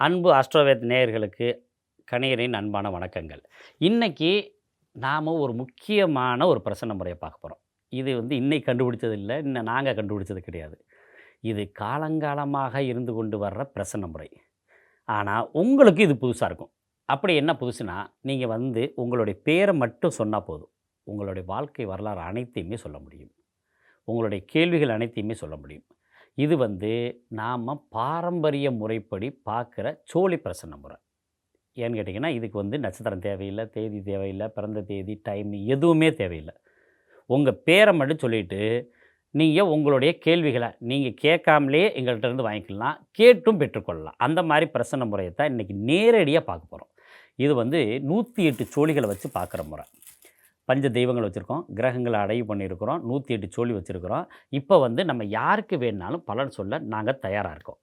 அன்பு அஸ்ட்ரோவேத் நேயர்களுக்கு கணியரின் அன்பான வணக்கங்கள். இன்றைக்கி நாம் ஒரு முக்கியமான ஒரு பிரசன்ன முறையை பார்க்க போகிறோம் இது வந்து இன்னைக்கு கண்டுபிடிச்சது இல்லை இன்னும் நாங்கள் கண்டுபிடிச்சது கிடையாது. இது காலங்காலமாக இருந்து கொண்டு வர்ற பிரசன்ன முறை. ஆனால் உங்களுக்கு இது புதுசாக இருக்கும். அப்படி என்ன புதுசுனா நீங்கள் வந்து உங்களுடைய பேரை மட்டும் சொன்னால் போதும். உங்களுடைய வாழ்க்கை வரலாறு அனைத்தையுமே சொல்ல முடியும். உங்களுடைய கேள்விகள் அனைத்தையுமே சொல்ல முடியும். இது வந்து நாம் பாரம்பரிய முறைப்படி பார்க்குற சோழி பிரசன்ன முறை. ஏன்னு கேட்டிங்கன்னா இதுக்கு வந்து நட்சத்திரம் தேவையில்லை தேதி தேவையில்லை பிறந்த தேதி டைம் எதுவுமே தேவையில்லை. உங்கள் பேரை மட்டும் சொல்லிவிட்டு நீங்கள் உங்களுடைய கேள்விகளை நீங்கள் கேட்காமலே எங்கள்கிட்ட இருந்து வாங்கிக்கலாம் கேட்டும் பெற்றுக்கொள்ளலாம். அந்த மாதிரி பிரசன்ன முறையை தான் இன்றைக்கி நேரடியாக பார்க்க போகிறோம் இது வந்து நூற்றி எட்டு சோழிகளை வச்சு பார்க்குற முறை. பஞ்ச தெய்வங்கள் வச்சுருக்கோம் கிரகங்களை அடைவு பண்ணியிருக்கிறோம் நூற்றி எட்டு சோழி வச்சுருக்கிறோம். இப்போ வந்து நம்ம யாருக்கு வேணாலும் பலன் சொல்ல நாங்கள் தயாராக இருக்கோம்.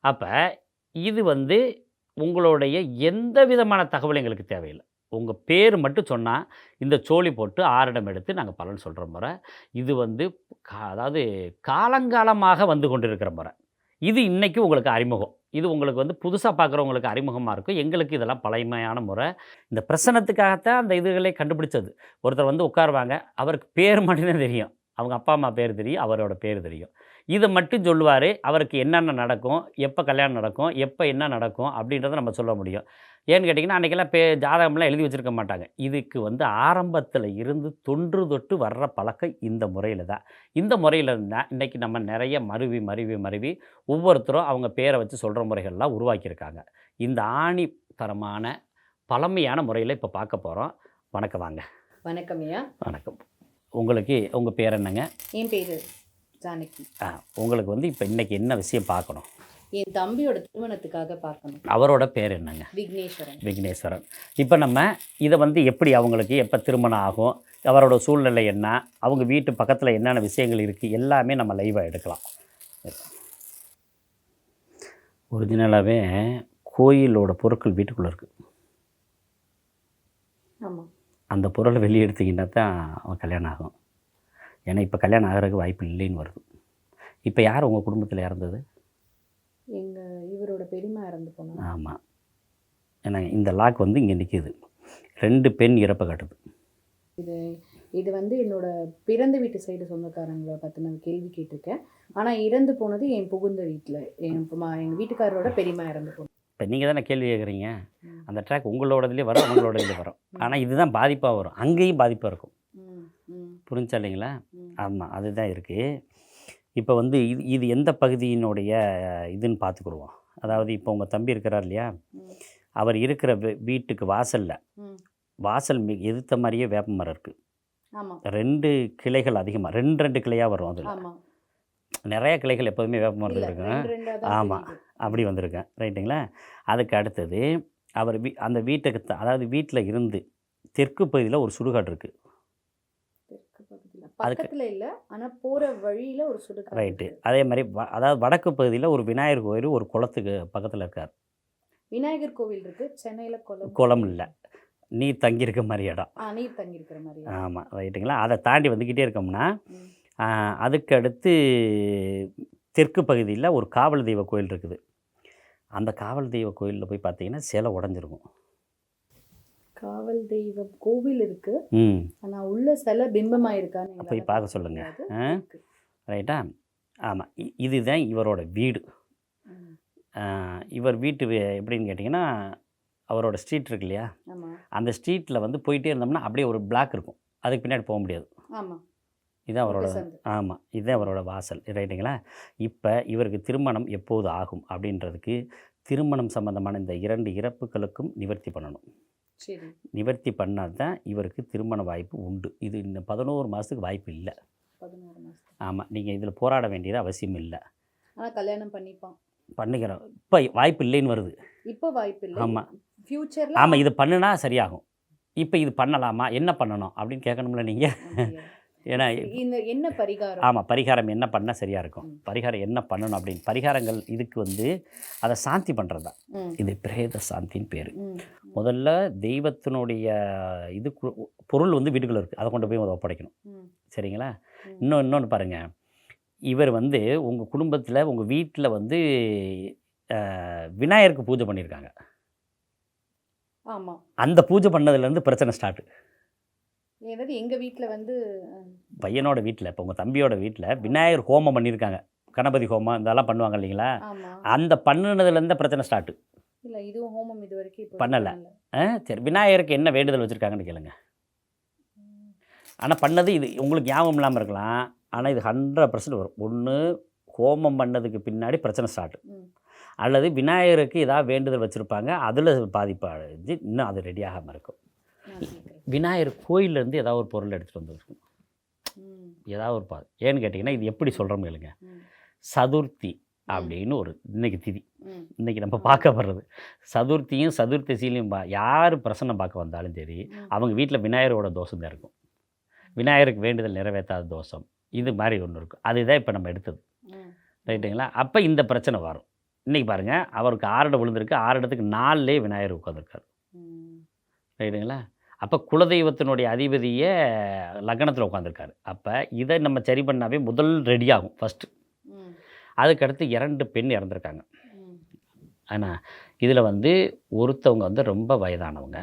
அப்போ இது வந்து உங்களுடைய எந்த விதமான தகவல் எங்களுக்கு தேவையில்லை. உங்கள் பேர் மட்டும் சொன்னால் இந்த சோழி போட்டு ஆரிடம் எடுத்து நாங்கள் பலன் சொல்கிற முறை. இது வந்து கா- அதாவது காலங்காலமாக வந்து கொண்டிருக்கிற முறை. இது இன்றைக்கி உங்களுக்கு அறிமுகம். இது உங்களுக்கு வந்து புதுசாக பார்க்குறவங்களுக்கு அறிமுகமாக இருக்கும் எங்களுக்கு இதெல்லாம் பழமையான முறை. இந்த பிரசனத்துக்காகத்தான் அந்த இதுகளை கண்டுபிடிச்சது. ஒருத்தர் வந்து உட்காருவாங்க. அவருக்கு பேர் மட்டும்தான் தெரியும். அவங்க அப்பா அம்மா பேர் தெரியும். அவரோட பேர் தெரியும். இதை மட்டும் சொல்லுவார் அவருக்கு என்னென்ன நடக்கும் எப்போ கல்யாணம் நடக்கும் எப்போ என்ன நடக்கும் அப்படின்றத நம்ம சொல்ல முடியும். ஏன்னு கேட்டிங்கன்னா அன்றைக்கெல்லாம் பே ஜாதகம்லாம் எழுதி வச்சுருக்க மாட்டாங்க. இதுக்கு வந்து ஆரம்பத்தில் இருந்து தொன்று தொட்டு வர்ற பழக்கம் இந்த முறையில் தான். இந்த முறையில் இருந்தால் இன்றைக்கி நம்ம நிறைய மருவி மருவி மருவி ஒவ்வொருத்தரும் அவங்க பேரை வச்சு சொல்கிற முறைகள்லாம் உருவாக்கியிருக்காங்க. இந்த ஆணி தரமான பழமையான முறையில் இப்போ பார்க்க போகிறோம் வணக்கம் வாங்க. வணக்கம் ஐயா. வணக்கம். உங்களுக்கு உங்கள் பேர் என்னங்க? என் பேர் ஜானகி. ஆ, உங்களுக்கு வந்து இப்போ இன்றைக்கி என்ன விஷயம் பார்க்கணும்? என் தம்பியோட திருமணத்துக்காக பார்க்கணும். அவரோட பேர் என்னங்க? விக்னேஸ்வரன். விக்னேஸ்வரன். இப்போ நம்ம இதை வந்து எப்படி அவங்களுக்கு எப்போ திருமணம் ஆகும்? அவரோட சூழ்நிலை என்ன? அவங்க வீட்டு பக்கத்தில் என்னென்ன விஷயங்கள் இருக்குது எல்லாமே நம்ம லைவாக எடுக்கலாம். ஒரிஜினலாகவே கோயிலோட பொருட்கள் வீட்டுக்குள்ளே இருக்குது ஆமாம் அந்த பொருளை வெளியே எடுத்தீங்கன்னா தான் அவன் கல்யாணம் ஆகும். ஏன்னா இப்போ கல்யாணம் ஆகிறதுக்கு வாய்ப்பு இல்லைன்னு வருது. இப்போ யார் உங்கள் குடும்பத்தில் இறந்தது? எங்கள் இவரோட பெரியமா இறந்து போனாங்க ஆமாம் ஏன்னா இந்த லாக் வந்து இங்கே நிற்கிது ரெண்டு பெண் இறப்பை காட்டுது. இது இது வந்து என்னோட பிறந்த வீட்டு சைடு சொந்தக்காரங்களை பற்றின கேள்வி கேட்டிருக்கேன். ஆனால் இறந்து போனது என் புகுந்த வீட்டில் என் எங்கள் வீட்டுக்காரரோட பெரியமா இறந்து போனது இப்போ நீங்கள் தானே கேள்வி கேட்குறீங்க. அந்த ட்ராக் உங்களோடதுலேயே வரும் அவங்களோடதுலேயே வரும். ஆனால் இதுதான் பாதிப்பாக வரும். அங்கேயும் பாதிப்பாக இருக்கும். புரிஞ்சா இல்லைங்களா? ஆமாம் அதுதான் இருக்குது இப்போ வந்து இது இது எந்த பகுதியினுடைய இதுன்னு பார்த்துக்குருவோம் அதாவது இப்போ உங்கள் தம்பி இருக்கிறார் இல்லையா. அவர் இருக்கிற வீட்டுக்கு வாசலில் வாசல் மி எதிர்த்த மாதிரியே வேப்ப மரம் இருக்குது ஆமாம் ரெண்டு கிளைகள் அதிகமாக ரெண்டு ரெண்டு கிளையாக வரும் அதில். ஆமாம் நிறைய கிளைகள் எப்போதுமே வேப்ப இல்லை இருக்கும். ரெண்டு ரெண்டாக தான் ஆமா. தெரியுது. அப்படி வந்திருக்கேன் ரைட்டுங்களா? அதுக்கு அடுத்தது அவர் வீ அந்த வீட்டுக்கு த- அதாவது வீட்டில் இருந்து தெற்கு பகுதியில் ஒரு சுடுகாடு இருக்குது பக்கத்துல இல்ல. ஆனா போற வழியில ஒரு சுடுகாடு ரைட்டு. அதே மாதிரி அதாவது வடக்கு பகுதியில் ஒரு விநாயகர் கோயில் ஒரு குளத்துக்கு பக்கத்தில் இருக்கார். விநாயகர் கோவில் இருக்கு. சென்னையில குளம் குளம் இல்லை. நீர் தங்கியிருக்க மாதிரி இடம். ஆ நீர் தங்கி இருக்கிற மாதிரி ஆமாம் ரைட்டுங்களா? அதை தாண்டி வந்துக்கிட்டே இருக்கோம்னா அதுக்கு அடுத்து தெற்கு பகுதியில் ஒரு காவல் தெய்வ கோயில் இருக்குது. அந்த காவல் தெய்வ கோயிலில் போய் பார்த்தீங்கன்னா சிலை உடஞ்சிருக்கும். காவல் தெய்வம் கோவில் இருக்கு. ம். ஆனா உள்ள சில பிம்பமா இருக்கான்னு போய் பார்க்க சொல்லுங்க. ரைட்டா? ஆமாம் இதுதான் இவரோட வீடு. இவர் வீட்டு எப்படின்னு கேட்டிங்கன்னா அவரோட ஸ்ட்ரீட் இருக்கு இல்லையா? அந்த ஸ்ட்ரீட்டில் வந்து போயிட்டே இருந்தோம்னா அப்படியே ஒரு பிளாக் இருக்கும். அதுக்கு பின்னாடி போக முடியாது. இதுதான் அவரோட. ஆமாம் இதுதான் அவரோட வாசல். ரைட்டுங்களா? இப்போ இவருக்கு திருமணம் எப்போது ஆகும்? அப்படின்றதுக்கு திருமணம் சம்பந்தமான இந்த இரண்டு இறப்புகளுக்கும் நிவர்த்தி பண்ணணும். நிவர்த்தி பண்ணால் தான் இவருக்கு திருமண வாய்ப்பு உண்டு. இது இன்னும் பதினோரு மாதத்துக்கு வாய்ப்பு இல்லை. ஆமாம் நீங்கள் இதில் போராட வேண்டியது அவசியம் இல்லை. கல்யாணம் பண்ணிப்பான் பண்ணிக்கிறோம் இப்போ வாய்ப்பு இல்லைன்னு வருது. இப்போ வாய்ப்பு இல்லை. ஆமா. ஃபியூச்சர்ல ஆமாம் இது பண்ணுனா சரியாகும். இப்போ இது பண்ணலாமா? என்ன பண்ணணும்? அப்படின்னு கேட்கணும்ல நீங்கள் ஏன்னா என்ன பரிகாரம்? ஆமாம் பரிகாரம் என்ன பண்ணால் சரியாக இருக்கும். பரிகாரம் என்ன பண்ணணும் அப்படின்னு பரிகாரங்கள் இதுக்கு வந்து அதை சாந்தி பண்ணுறது தான். இது பிரேத சாந்தின்னு பேர். முதல்ல தெய்வத்தினுடைய இது பொருள் வந்து வீட்டுக்குள்ளே இருக்குது அதை கொண்டு போய் ஒப்படைக்கணும். சரிங்களா. இன்னும் இன்னொன்று பாருங்கள் இவர் வந்து உங்கள் குடும்பத்தில் உங்கள் வீட்டில் வந்து விநாயகருக்கு பூஜை பண்ணியிருக்காங்க ஆமாம் அந்த பூஜை பண்ணதுலேருந்து பிரச்சனை ஸ்டார்ட் ஏதாவது எங்கள் வீட்டில் வந்து பையனோட வீட்டில் இப்போ உங்கள் தம்பியோட வீட்டில் விநாயகர் ஹோமம் பண்ணியிருக்காங்க. கணபதி ஹோமம் இதெல்லாம் பண்ணுவாங்க இல்லைங்களா? அந்த பண்ணுனதுலேருந்து பிரச்சனை ஸ்டார்ட் இல்லை இதுவும் ஹோமம் இது வரைக்கும் பண்ணல. சரி விநாயகருக்கு என்ன வேண்டுதல் வச்சுருக்காங்கன்னு கேளுங்க. ஆனால் பண்ணது இது உங்களுக்கு ஞாபகம் இல்லாமல் இருக்கலாம். ஆனால் இது ஹண்ட்ரட் பர்சன்ட் வரும். ஒன்று ஹோமம் பண்ணதுக்கு பின்னாடி பிரச்சனை ஸ்டார்ட். அல்லது விநாயகருக்கு ஏதாவது வேண்டுதல் வச்சுருப்பாங்க. அதில் பாதிப்பு அடைஞ்சு இன்னும் அது ரெடி ஆகாமல் இருக்கும். விநாயகர் கோயிலேருந்து ஏதாவது ஒரு பொருள் எடுத்துகிட்டு வந்துருக்கும். ஏதாவது ஒரு பா ஏன்னு கேட்டிங்கன்னா இது எப்படி சொல்கிறோம் கேளுங்க. சதுர்த்தி அப்படின்னு ஒரு இன்னைக்கு திதி. இன்றைக்கி இன்னைக்கு நம்ம பார்க்க வர்றது சதுர்த்தியும் சதுர்த்திசிலையும் பா யார் பிரசன்னம் பார்க்க வந்தாலும் சரி அவங்க வீட்டில் விநாயகரோட தோஷம் தான் இருக்கும். விநாயகருக்கு வேண்டுதல் நிறைவேற்றாத தோஷம் இது மாதிரி ஒன்று இருக்கும். அதுதான் இப்போ நம்ம எடுத்தது. ரைட்டுங்களா? அப்போ இந்த பிரச்சனை வரும். இன்றைக்கி பாருங்கள் அவருக்கு ஆறிடம் விழுந்திருக்கு. ஆறு இடத்துக்கு நாலுலேயே விநாயகர் உட்காந்துருக்காரு ரைட்டுங்களா? அப்போ குலதெய்வத்தினுடைய அதிபதியே லக்னத்தில் உட்காந்துருக்காரு அப்போ இதை நம்ம சரி பண்ணாவே முதல் ரெடி ஆகும் ஃபஸ்ட்டு அதுக்கடுத்து இரண்டு பெண் இறந்துருக்காங்க. ஆனால் இதில் வந்து ஒருத்தவங்க வந்து ரொம்ப வயதானவங்க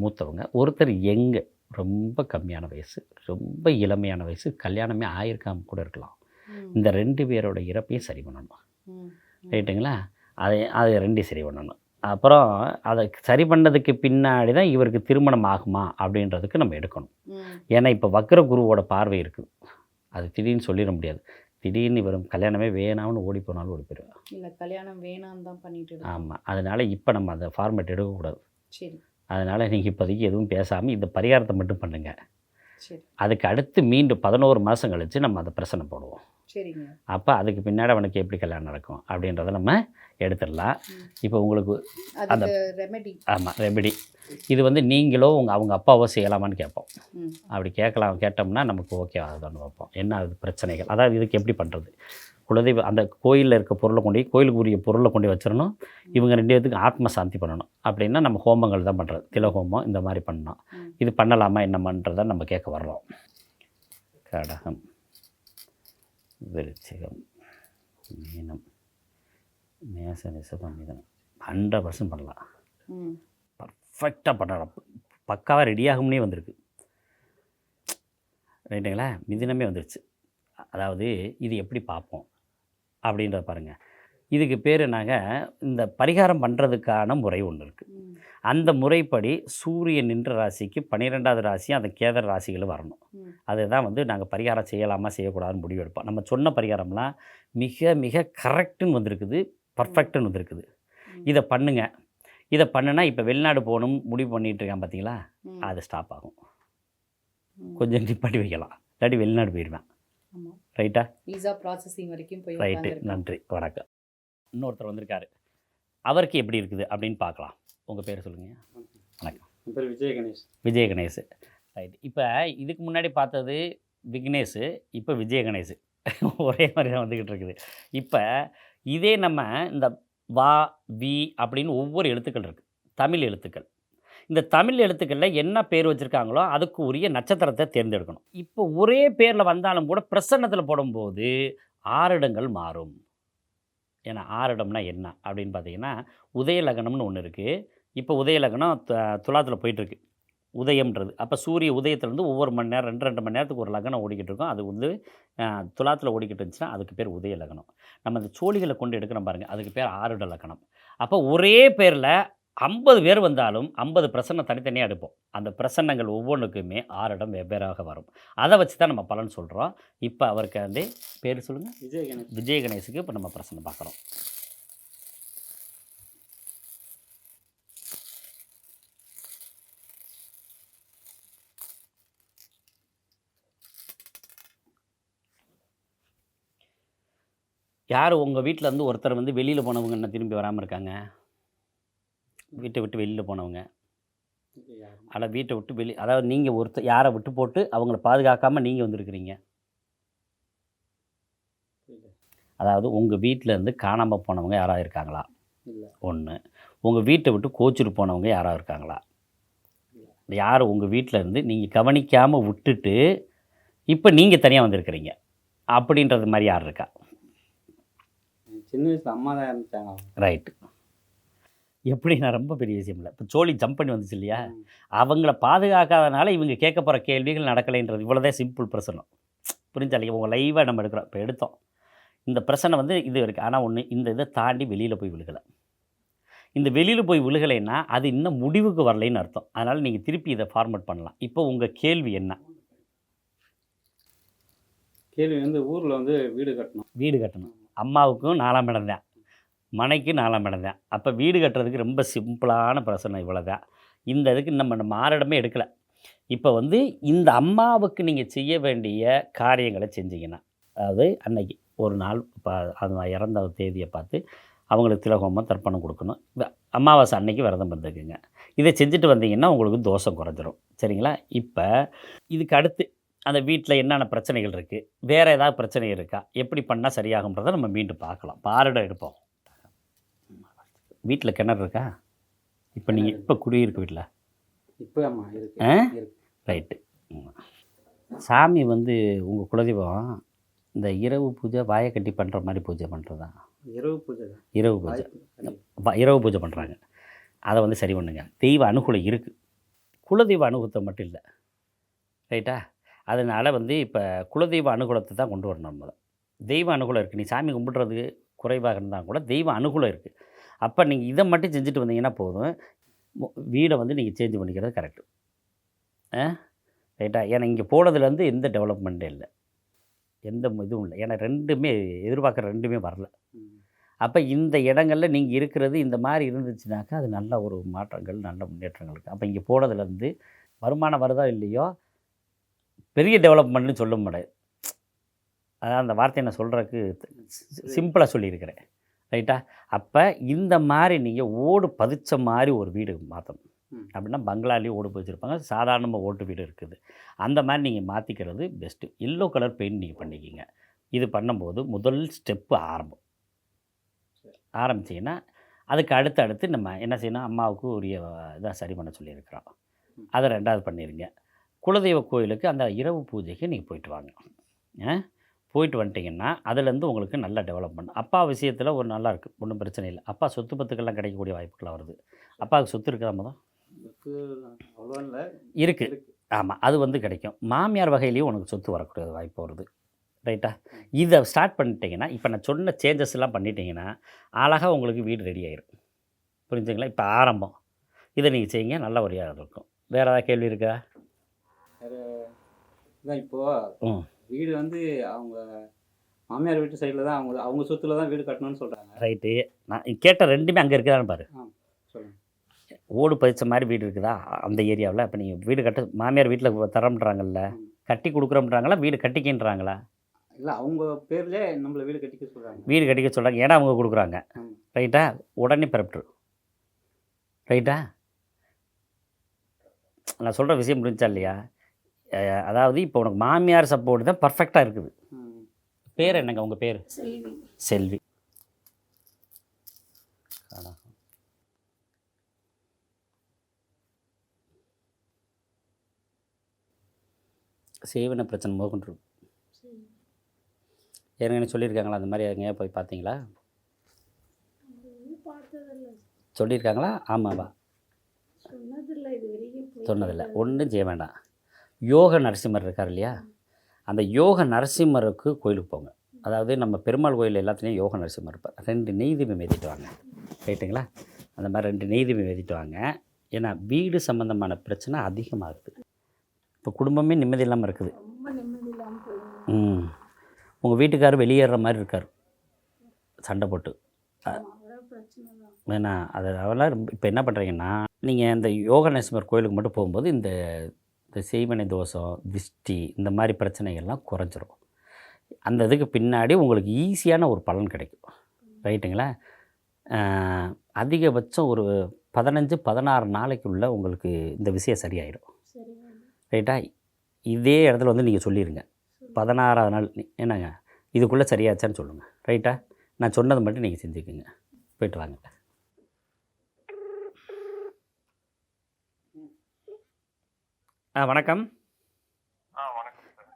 மூத்தவங்க. ஒருத்தர் எங்கே ரொம்ப கம்மியான வயசு ரொம்ப இளமையான வயசு கல்யாணமே ஆயிருக்காம கூட இருக்கலாம். இந்த ரெண்டு பேரோட இறப்பையும் சரி பண்ணணும். ரைட்டுங்களா? அதை அதை ரெண்டையும் சரி பண்ணணும். அப்புறம் அதை சரி பண்ணதுக்கு பின்னாடி தான் இவருக்கு திருமணம் ஆகுமா அப்படின்றதுக்கு நம்ம எடுக்கணும். ஏன்னா இப்போ வக்ர குருவோட பார்வை இருக்குது அது திடீர்னு சொல்லிட முடியாது. திடீர்னு இவர் கல்யாணமே வேணாம்னு ஓடி போனாலும் ஓடி போயிடுவார். இல்லை கல்யாணம் வேணாம் தான் பண்ணிட்டு. ஆமாம் அதனால் இப்போ நம்ம அந்த ஃபார்மேட் எடுக்கக்கூடாது சரி. அதனால் நீங்கள் இப்போதைக்கு எதுவும் பேசாமல் இந்த பரிகாரத்தை மட்டும் பண்ணுங்கள் அதுக்கு அடுத்து மீண்டும் பதினோரு மாதம் கழித்து நம்ம அந்த பிரச்சனை போடுவோம். சரிங்க. அப்போ அதுக்கு பின்னாடி அவனுக்கு எப்படி கல்யாணம் நடக்கும் அப்படின்றத நம்ம எடுத்துடலாம். இப்போ உங்களுக்கு அதுக்கு ரெமெடி ஆமாம் ரெமெடி இது வந்து நீங்களோ உங்கள் அவங்க அப்பாவோ செய்யலாமான்னு கேட்போம். அப்படி கேட்கலாம் கேட்டோம்னா நமக்கு ஓகே அதுதான் வைப்போம். என்ன அது பிரச்சனைகள்? அதாவது இதுக்கு எப்படி பண்ணுறது குலதெய்வ அந்த கோயிலில் இருக்க பொருளை கொண்டு கோயிலுக்கு உரிய பொருளை கொண்டு வச்சிடணும். இவங்க ரெண்டு பேத்துக்கு ஆத்ம சாந்தி பண்ணணும். அப்படின்னா நம்ம ஹோமங்கள் தான் பண்ணுறது தில ஹோமம் இந்த மாதிரி பண்ணணும். இது பண்ணலாமா என்னமான்றதை நம்ம கேட்க வர்றோம். கடகம் விருச்சிகம் மீனம். மேச நிசபம் மீதம் ஹண்ட்ரட் பர்சன்ட் பண்ணலாம். பர்ஃபெக்டாக பண்ணலாம். பக்காவாக ரெடியாகும்னே வந்திருக்கு. ரைட்டுங்களா? மிதினமே வந்துருச்சு. அதாவது இது எப்படி பார்ப்போம்? அப்படின்றத பாருங்கள் இதுக்கு பேர் என்னங்க? இந்த பரிகாரம் பண்ணுறதுக்கான முறை ஒன்று இருக்குது அந்த முறைப்படி சூரியன் நின்ற ராசிக்கு பன்னிரெண்டாவது ராசி அந்த கேதர் ராசிகளும் வரணும். அதுதான் வந்து நாங்கள் பரிகாரம் செய்யலாமா செய்யக்கூடாதுன்னு முடிவு எடுப்போம் நம்ம சொன்ன பரிகாரம்லாம் மிக மிக கரெக்டுன்னு வந்திருக்குது. பர்ஃபெக்ட்டுன்னு வந்திருக்குது. இதை பண்ணுங்க. இதை பண்ணுனா இப்போ வெளிநாடு போகணும் முடிவு பண்ணிட்டு இருக்கான் பார்த்தீங்களா. அது ஸ்டாப் ஆகும். கொஞ்சம் நிப்பாட்டி வைக்கலாம். இல்லாட்டி வெளிநாடு போயிடுவேன் ஆமா. ரைட்டா விசா ப்ராசஸிங் வரைக்கும் போய் ரைட்டு நன்றி. வணக்கம். இன்னொருத்தர் வந்திருக்காரு. அவருக்கு எப்படி இருக்குது அப்படின்னு பார்க்கலாம். உங்கள் பேர் சொல்லுங்கள் வணக்கம். பேர் விஜய கணேஷ். விஜய கணேஷ். ரைட் இப்போ இதுக்கு முன்னாடி பார்த்தது விக்னேஷ் இப்போ விஜய கணேஷ். ஒரே மாதிரி தான் வந்துக்கிட்டு இருக்குது. இப்போ இதே நம்ம இந்த வா வி அப்படின்னு ஒவ்வொரு எழுத்துக்கள் இருக்குது தமிழ் எழுத்துக்கள். இந்த தமிழ் எழுத்துக்களில் என்ன பேர் வச்சுருக்காங்களோ அதுக்கு உரிய நட்சத்திரத்தை தேர்ந்தெடுக்கணும். இப்போ ஒரே பேரில் வந்தாலும் கூட பிரசன்னத்தில் போடும்போது ஆறிடங்கள் மாறும். ஏன்னா ஆறிடம்னா என்ன அப்படின்னு பார்த்தீங்கன்னா உதயலகனம்னு ஒன்று இருக்குது இப்போ உதயலகனம் துலாத்தில் போயிட்டுருக்கு உதயம்ன்றது. அப்போ சூரிய உதயத்துலேருந்து ஒவ்வொரு மணி நேரம் ரெண்டு ரெண்டு மணி நேரத்துக்கு ஒரு லக்னம் ஓடிக்கிட்டு இருக்கும். அது வந்து துலாத்தில் ஓடிக்கிட்டு இருந்துச்சுன்னா அதுக்கு பேர் உதய லக்னம். நம்ம அந்த சோழிகளை கொண்டு எடுக்கிறோம் பாருங்கள் அதுக்கு பேர் ஆருட லக்கணம் அப்போ ஒரே பேரில் ஐம்பது பேர் வந்தாலும் ஐம்பது பிரசன்னம் தனித்தனியாக எடுப்போம். அந்த பிரசன்னங்கள் ஒவ்வொன்றுக்குமே ஆறிடம் வெவ்வேறாக வரும். அதை வச்சு தான் நம்ம பலன் சொல்கிறோம் இப்போ அவருக்கு வந்து பேர் சொல்லுங்கள் விஜய கணேஷ் விஜய கணேஷுக்கு இப்போ நம்ம பிரசன்னம் பார்க்குறோம். யார் உங்கள் வீட்டில் இருந்து ஒருத்தர் வந்து வெளியில் போனவங்க என்ன திரும்பி வராமல் இருக்காங்க? வீட்டை விட்டு வெளியில் போனவங்க. ஆனால் வீட்டை விட்டு வெளி அதாவது நீங்கள் ஒருத்தர் யாரை விட்டு போட்டு அவங்கள பாதுகாக்காமல் நீங்கள் வந்திருக்கிறீங்க. அதாவது உங்கள் வீட்டில் இருந்து காணாமல் போனவங்க யாராவது இருக்காங்களா? ஒன்று உங்கள் வீட்டை விட்டு கோச்சிட்டு போனவங்க யாராவது இருக்காங்களா? யார் உங்கள் வீட்டில் இருந்து நீங்கள் கவனிக்காமல் விட்டுட்டு இப்போ நீங்கள் தனியாக வந்திருக்கிறீங்க. அப்படின்றது மாதிரி யார் இருக்கா? சின்ன வயசுல அம்மா தான் அவங்க. ரைட்டு எப்படி நான் ரொம்ப பெரிய விஷயம் இல்லை. இப்போ சோழி ஜம்ப் பண்ணி வந்துச்சு இல்லையா. அவங்கள பாதுகாக்காதனால இவங்க கேட்க போகிற கேள்விகள் நடக்கலைன்றது இவ்வளோதான் சிம்பிள் பிரச்சனை புரிஞ்சா இல்லையா உங்கள் லைவாக நம்ம எடுக்கிறோம். இப்போ எடுத்தோம். இந்த பிரச்சனை வந்து இது இருக்குது ஆனால் ஒன்று இந்த இதை தாண்டி வெளியில் போய் விழுகலை. இந்த வெளியில் போய் விழுகலைன்னா அது இன்னும் முடிவுக்கு வரலைன்னு அர்த்தம். அதனால் நீங்கள் திருப்பி இதை ஃபார்மேட் பண்ணலாம். இப்போ உங்கள் கேள்வி என்ன? கேள்வி வந்து ஊர்ல வந்து வீடு கட்டணும். வீடு கட்டணும். அம்மாவுக்கும் நாலாம் இடம் தான். மனைக்கு நாலாம் இடம் தான். அப்போ வீடு கட்டுறதுக்கு ரொம்ப சிம்பிளான பிரச்சனை இவ்வளோ தான் இந்த இதுக்கு நம்ம நம்ம எடுக்கலை. இப்போ வந்து இந்த அம்மாவுக்கு நீங்கள் செய்ய வேண்டிய காரியங்களை செஞ்சீங்கன்னா அதாவது அன்னைக்கு ஒரு நாள் இப்போ அது இறந்த தேதியை பார்த்து அவங்களுக்கு திலகோமம் தர்ப்பணம் கொடுக்கணும். அமாவாசை அன்னைக்கு விரதம் இருந்துக்குங்க. இதை செஞ்சுட்டு வந்தீங்கன்னா உங்களுக்கு தோஷம் குறைஞ்சிரும். சரிங்களா? இப்போ இதுக்கு அடுத்து அந்த வீட்டில் என்னென்ன பிரச்சனைகள் இருக்குது வேறு ஏதாவது பிரச்சனை இருக்கா? எப்படி பண்ணால் சரியாகுன்றதை நம்ம மீண்டும் பார்க்கலாம். பாரிடம் எடுப்போம். வீட்டில் கிணறு இருக்கா? இப்போ நீங்கள் இப்போ குடியிருக்க வீட்டில் இப்போ ஆ? ரைட்டு. சாமி வந்து உங்கள் குலதெய்வம் இந்த இரவு பூஜை வாயை கட்டி பண்ணுற மாதிரி பூஜை பண்ணுறதா இரவு பூஜை இரவு பூஜை. இரவு பூஜை பண்ணுறாங்க அதை வந்து சரி பண்ணுங்க. தெய்வ அனுகூலம் இருக்குது குலதெய்வ அனுகூலத்தை மட்டும் இல்லை. ரைட்டா? அதனால் வந்து இப்போ குலதெய்வ அனுகூலத்தை தான் கொண்டு வரணும் நம்ம. தெய்வ அனுகூலம் இருக்குது நீ சாமி கும்பிட்றது குறைவாக இருந்தால் கூட தெய்வ அனுகூலம் இருக்குது அப்போ நீங்கள் இதை மட்டும் செஞ்சுட்டு வந்தீங்கன்னா போதும். வீடை வந்து நீங்கள் சேஞ்ச் பண்ணிக்கிறது கரெக்டு ரைட்டா ஏன்னா இங்கே போனதுலேருந்து எந்த டெவலப்மெண்ட்டே இல்லை. எந்த இதுவும் இல்லை. ஏன்னா ரெண்டுமே எதிர்பார்க்குற ரெண்டுமே வரல. அப்போ இந்த இடங்களில் நீங்கள் இருக்கிறது இந்த மாதிரி இருந்துச்சுனாக்கா அது நல்ல ஒரு மாற்றங்கள் நல்ல முன்னேற்றங்கள் இருக்குது அப்போ இங்கே போனதுலேருந்து வருமானம் வருதா இல்லையோ பெரிய டெவலப்மெண்ட்னு சொல்ல முடியாது அதான் அந்த வார்த்தையை நான் சொல்கிறதுக்கு சிம்பிளாக சொல்லியிருக்கிறேன். ரைட்டா அப்போ இந்த மாதிரி நீங்கள் ஓடு பதிச்ச மாதிரி ஒரு வீடு மாற்றணும். அப்படின்னா பங்களாலேயும் ஓடு பதிச்சிருப்பாங்க. சாதாரணமாக ஓட்டு வீடு இருக்குது. அந்த மாதிரி நீங்கள் மாற்றிக்கிறது பெஸ்ட்டு எல்லோ கலர் பெயிண்ட் நீங்கள் பண்ணிக்கிங்க. இது பண்ணும்போது முதல் ஸ்டெப்பு ஆரம்பம். ஆரம்பிச்சிங்கன்னா அதுக்கு அடுத்து அடுத்து நம்ம என்ன செய்யணும்? அம்மாவுக்கு உரிய இதாக சரி பண்ண சொல்லியிருக்கிறோம். அதை ரெண்டாவது பண்ணிடுங்க குலதெய்வ கோயிலுக்கு அந்த இரவு பூஜைக்கு நீங்கள் போயிட்டு வாங்க? போயிட்டு வந்துட்டிங்கன்னா அதுலேருந்து உங்களுக்கு நல்ல டெவலப்மெண்ட் அப்பா விஷயத்தில் ஒரு நல்லா இருக்குது ஒன்றும் பிரச்சனை இல்லை. அப்பா சொத்து பத்துக்கெல்லாம் கிடைக்கக்கூடிய வாய்ப்புகள்லாம் வருது. அப்பாவுக்கு சொத்து இருக்கிற இல்லை. இருக்குது இருக்கு. ஆமாம் அது வந்து கிடைக்கும். மாமியார் வகையிலையும் உனக்கு சொத்து வரக்கூடிய வாய்ப்பு வருது. ரைட்டா இதை ஸ்டார்ட் பண்ணிட்டீங்கன்னா இப்போ நான் சொன்ன சேஞ்சஸ் எல்லாம் பண்ணிட்டீங்கன்னா அழகாக உங்களுக்கு வீடு ரெடி ஆயிரும். புரிஞ்சுங்களா இப்போ ஆரம்பம். இதை நீங்கள் செய்யுங்க. நல்ல வழியாக இருக்கும். வேறு ஏதாவது கேள்வி இருக்கா? இதான் இப்போ. ம் வீடு வந்து அவங்க மாமியார் வீட்டு சைடில் தான் அவங்க அவங்க சொத்துல தான் வீடு கட்டணும்னு சொல்கிறாங்க ரைட்டு. நான் கேட்ட ரெண்டுமே அங்கே இருக்குதான்னு பாரு. ஓடு பதிச்ச மாதிரி வீடு இருக்குதா? அந்த ஏரியாவில்? இப்போ நீங்கள் வீடு கட்ட மாமியார் வீட்டில் தரம்ன்றாங்கல்ல. கட்டி கொடுக்குறோம்ன்றாங்களா? வீடு கட்டிக்கின்றாங்களா? இல்லை அவங்க பேர்லேயே நம்மள வீடு கட்டிக்க சொல்கிறாங்க வீடு கட்டிக்க சொல்கிறாங்க ஏன்னா அவங்க கொடுக்குறாங்க. ரைட்டா? உடனே பிறப்பிட்டு ரைட்டா? நான் சொல்கிற விஷயம் புரிஞ்சா இல்லையா? அதாவது இப்போ உனக்கு மாமியார் சப்போர்ட் தான் பர்ஃபெக்டாக இருக்குது. பேர் என்னங்க உங்கள் பேர்? செல்வி. செல்வி. சேவன பிரச்சனை மோகன்று ஏற்கனவே சொல்லியிருக்காங்களா? அந்த மாதிரி எங்கேயா போய் பார்த்தீங்களா? சொல்லியிருக்காங்களா? ஆமாவா? சொன்னதில்லை ஒன்றும் செய்ய வேண்டாம். யோக நரசிம்மர் இருக்கார் இல்லையா? அந்த யோக நரசிம்மருக்கு கோயிலுக்கு போங்க. அதாவது நம்ம பெருமாள் கோயில் எல்லாத்துலேயும் யோக நரசிம்மர் இருப்பார். ரெண்டு நெய் தீபம் ஏற்றிட்டு வாங்க. ரைட்டுங்களா அந்த மாதிரி ரெண்டு நெய் தீபம் ஏற்றிட்டு வாங்க. ஏன்னா வீடு சம்மந்தமான பிரச்சனை அதிகமாகுது இப்போ குடும்பமே நிம்மதி இல்லாமல் இருக்குது. ம். உங்கள் வீட்டுக்காரர் வெளியேற மாதிரி இருக்கார். சண்டை போட்டு. ஏன்னா அது அதெல்லாம் இப்போ என்ன பண்ணுறீங்கன்னா நீங்கள் இந்த யோக நரசிம்மர் கோயிலுக்கு மட்டும் போகும்போது இந்த இந்த செய்வனை தோஷம் திஷ்டி இந்த மாதிரி பிரச்சனைகள்லாம் குறைஞ்சிரும். அந்த இதுக்கு பின்னாடி உங்களுக்கு ஈஸியான ஒரு பலன் கிடைக்கும். ரைட்டுங்களா? அதிகபட்சம் ஒரு பதினஞ்சு பதினாறு நாளைக்குள்ளே உங்களுக்கு இந்த விஷயம் சரியாயிடும். சரி ரைட்டா? இதே இடத்துல வந்து நீங்கள் சொல்லிடுங்க பதினாறாவது நாள் என்னங்க? இதுக்குள்ளே சரியாச்சான்னு சொல்லுங்கள் ரைட்டா? நான் சொன்னது மட்டும் நீங்கள் செஞ்சுக்கோங்க. போயிட்டு வாங்க. ஆ வணக்கம்.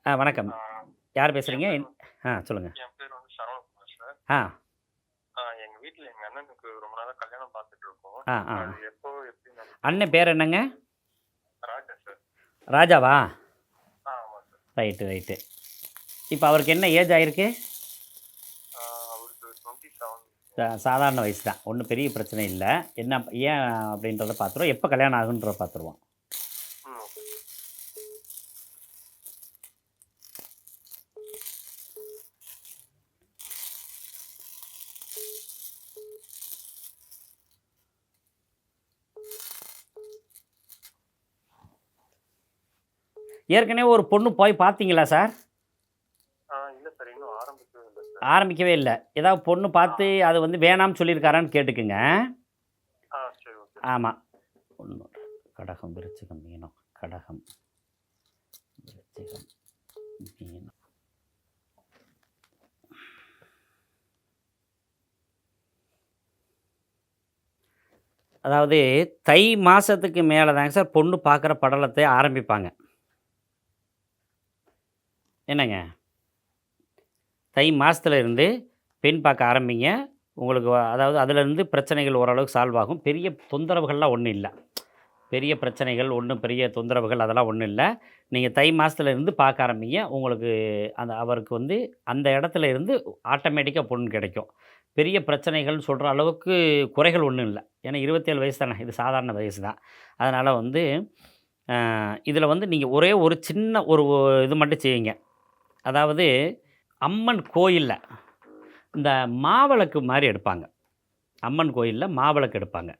ஆ வணக்கம் யார் பேசுகிறீங்க ஆ சொல்லுங்கள் என் பேர் வந்து சரவணகுமார் சார். ஆ. அண்ணனுக்கு ரொம்ப நாளா கல்யாணம் பார்த்துட்டு இருக்கோம் ஆ ஆ. அது எப்போ எப்படி அண்ணன் பேர் என்னங்க? ராஜா சார். ராஜாவா? ஆ ஆமாம் சார். Right right. இப்போ அவருக்கு என்ன ஏஜ் ஆயிருக்கு? ஆ, அவருக்கு டுவெண்ட்டி செவன் சா- சாதாரண வயசு தான். ஒன்றும் பெரிய பிரச்சனை இல்லை. என்ன ஏன் அப்படின்றத பார்த்துருவோம் எப்போ கல்யாணம் ஆகுன்றத பார்த்துருவோம் ஏற்கனவே ஒரு பொண்ணு போய் பார்த்தீங்களா சார்? ஆ இல்லை சார். இன்னும் ஆரம்பிக்கவே இல்லை சார். ஆரம்பிக்கவே இல்லை. ஏதாவது பொண்ணு பார்த்து அது வந்து வேணாம்னு சொல்லியிருக்காரான்னு கேட்டுக்குங்க. ஆமாம் ஒன்று கடகம் விருச்சிகம் மீனம் கடகம். விருச்சிகம் மீனம். அதாவது தை மாதத்துக்கு மேலே தாங்க சார் பொண்ணு பார்க்குற படலத்தை ஆரம்பிப்பாங்க. என்னங்க? தை மாதத்துல இருந்து பெண் பார்க்க ஆரம்பிங்க. உங்களுக்கு அதாவது அதிலிருந்து பிரச்சனைகள் ஓரளவுக்கு சால்வ் ஆகும். பெரிய தொந்தரவுகள்லாம் ஒன்றும் இல்லை. பெரிய பிரச்சனைகள் ஒன்றும் பெரிய தொந்தரவுகள் அதெல்லாம் ஒன்றும் இல்லை. நீங்கள் தை மாதத்துல இருந்து பார்க்க ஆரம்பிங்க. உங்களுக்கு அந்த அவருக்கு வந்து அந்த இடத்துல இருந்து ஆட்டோமேட்டிக்காக பொண்ணு கிடைக்கும். பெரிய பிரச்சனைகள்னு சொல்கிற அளவுக்கு குறைகள் ஒன்றும் இல்லை. ஏன்னா இருபத்தேழு வயசு தானே. இது சாதாரண வயசு தான். அதனால் வந்து இதில் வந்து நீங்கள் ஒரே ஒரு சின்ன ஒரு இது மட்டும் செய்யுங்க. அதாவது அம்மன் கோயிலில் இந்த மாவிளக்கு மாதிரி எடுப்பாங்க. அம்மன் கோயிலில் மாவிளக்கு எடுப்பாங்க.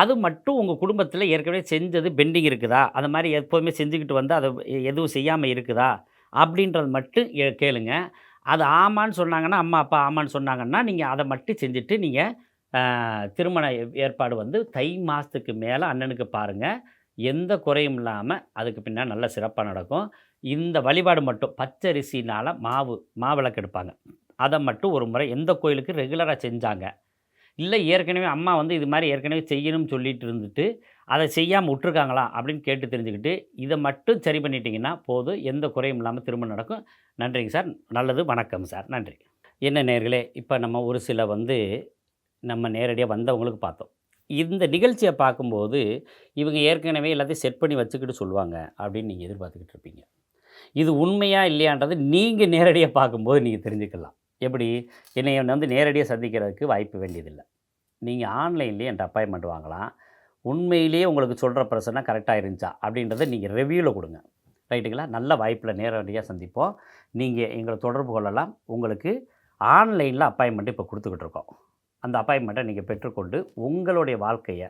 அது மட்டும் உங்கள் குடும்பத்தில் ஏற்கனவே செஞ்சது பெண்டிங் இருக்குதா? அது மாதிரி எப்போதுமே செஞ்சுக்கிட்டு வந்து அதை எதுவும் செய்யாமல் இருக்குதா? அப்படின்றது மட்டும் கேளுங்க. அது ஆமான்னு சொன்னாங்கன்னா அம்மா அப்பா ஆமான்னு சொன்னாங்கன்னா நீங்கள் அதை மட்டும் செஞ்சுட்டு நீங்கள் திருமண ஏற்பாடு வந்து தை மாதத்துக்கு மேலே அண்ணனுக்கு பாருங்கள் எந்த குறையும் இல்லாமல் அதுக்கு பின்னால் நல்ல சிறப்பாக நடக்கும். இந்த வழிபாடு மட்டும் பச்சரிசினால் மாவு மாவிளக்கு எடுப்பாங்க. அதை மட்டும் ஒரு முறை எந்த கோயிலுக்கு ரெகுலராக செஞ்சாங்க. இல்லை ஏற்கனவே அம்மா வந்து இது மாதிரி ஏற்கனவே செய்யணும்னு சொல்லிட்டு இருந்துட்டு அதை செய்யாமல் விட்டுருக்காங்களா அப்படின்னு கேட்டு தெரிஞ்சுக்கிட்டு இதை மட்டும் சரி பண்ணிட்டீங்கன்னா போதும் எந்த குறையும் இல்லாமல் திரும்ப நடக்கும். நன்றிங்க சார். நல்லது. வணக்கம் சார். நன்றி. என்ன நேர்களே இப்போ நம்ம ஒரு சில வந்து நம்ம நேரடியாக வந்தவங்களுக்கு பார்த்தோம். இந்த நிகழ்ச்சியை பார்க்கும்போது இவங்க ஏற்கனவே எல்லாத்தையும் செட் பண்ணி வச்சுக்கிட்டு சொல்லுவாங்க அப்படின்னு நீங்கள் எதிர்பார்த்துக்கிட்டு இருப்பீங்க. இது உண்மையா இல்லையான்றது நீங்கள் நேரடியாக பார்க்கும்போது நீங்கள் தெரிஞ்சுக்கலாம். எப்படி? என்னை வந்து நேரடியாக சந்திக்கிறதுக்கு வாய்ப்பு வேண்டியதில்லை. நீங்கள் ஆன்லைன்லேயே என்கிட்ட அப்பாயின்மெண்ட் வாங்கலாம். உண்மையிலேயே உங்களுக்கு சொல்கிற பிரச்சனை கரெக்டாக இருந்துச்சா? அப்படின்றத நீங்கள் ரிவ்யூவில் கொடுங்க. ரைட்டுங்களா? நல்ல வாய்ப்பில் நேரடியாக சந்திப்போம். நீங்கள் எங்களை தொடர்பு கொள்ளலாம். உங்களுக்கு ஆன்லைனில் அப்பாயின்மெண்ட் இப்போ கொடுத்துக்கிட்டு இருக்கோம். அந்த அப்பாயின்மெண்ட்டை நீங்கள் பெற்றுக்கொண்டு உங்களுடைய வாழ்க்கையை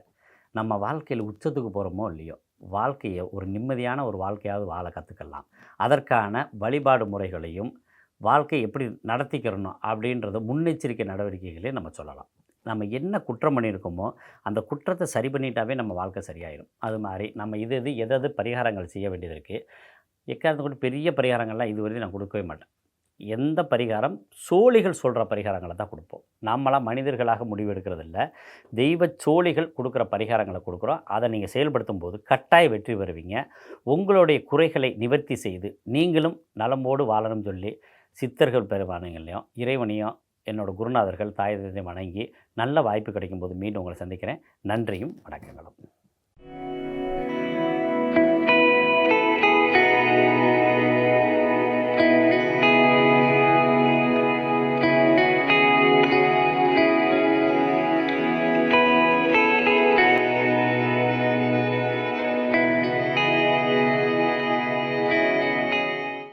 நம்ம வாழ்க்கையில் உச்சத்துக்கு போகிறோமோ இல்லையோ வாழ்க்கையை ஒரு நிம்மதியான ஒரு வாழ்க்கையாவது வாழ கற்றுக்கலாம் அதற்கான வழிபாடு முறைகளையும் வாழ்க்கை எப்படி நடத்திக்கிறணும் அப்படின்றத முன்னெச்சரிக்கை நடவடிக்கைகளையும் நம்ம சொல்லலாம். நம்ம என்ன குற்றம் பண்ணியிருக்கோமோ அந்த குற்றத்தை சரி பண்ணிட்டாவே நம்ம வாழ்க்கை சரியாயிடும் அது மாதிரி நம்ம இது இது எதாவது பரிகாரங்கள் செய்ய வேண்டியது இருக்குது எக்காரணத்தை கூட பெரிய பரிகாரங்கள்லாம் இதுவரையும் நான் கொடுக்கவே மாட்டேன். எந்த பரிகாரம்? சோழிகள் சொல்கிற பரிகாரங்களை தான் கொடுப்போம். நம்மளாம் மனிதர்களாக முடிவெடுக்கிறதில்ல. தெய்வ சோழிகள் கொடுக்குற பரிகாரங்களை கொடுக்குறோம். அதை நீங்கள் செயல்படுத்தும் போது கட்டாய வெற்றி பெறுவீங்க. உங்களுடைய குறைகளை நிவர்த்தி செய்து நீங்களும் நலமோடு வாழணும்னு சொல்லி சித்தர்கள் பெருமானங்களையும் இறைவனையும் என்னோடய குருநாதர்கள் தாய் வணங்கி நல்ல வாய்ப்பு கிடைக்கும்போது மீண்டும் உங்களை சந்திக்கிறேன். நன்றியும் வணக்கங்களும்.